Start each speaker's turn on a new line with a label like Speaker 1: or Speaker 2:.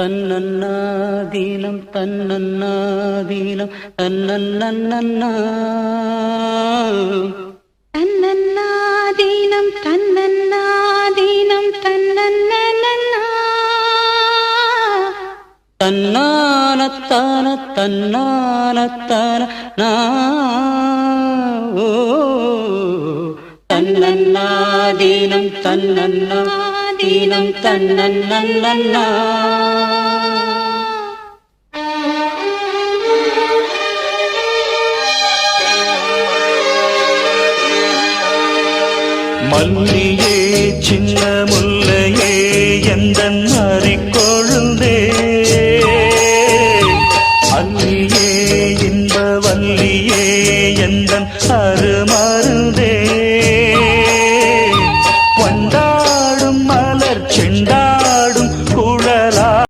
Speaker 1: തന്നന്നാദീനം തന്നന്നാദീനം തന്നന്നന്നാ
Speaker 2: തന്നന്നാദീനം തന്നന്നാദീനം തന്നന്നനന്നാ.
Speaker 1: തന്നാനത്താന തന്നാനത്താന. നാ ഓ. തന്നന്നാദീനം தீனம் தன்னன் நன்னா
Speaker 3: மல்லியே சின்ன முல்லையே எந்த அரிக்கொழுந்தே அல்லியே இன்ப வல்லியே எந்த அருமருந்தே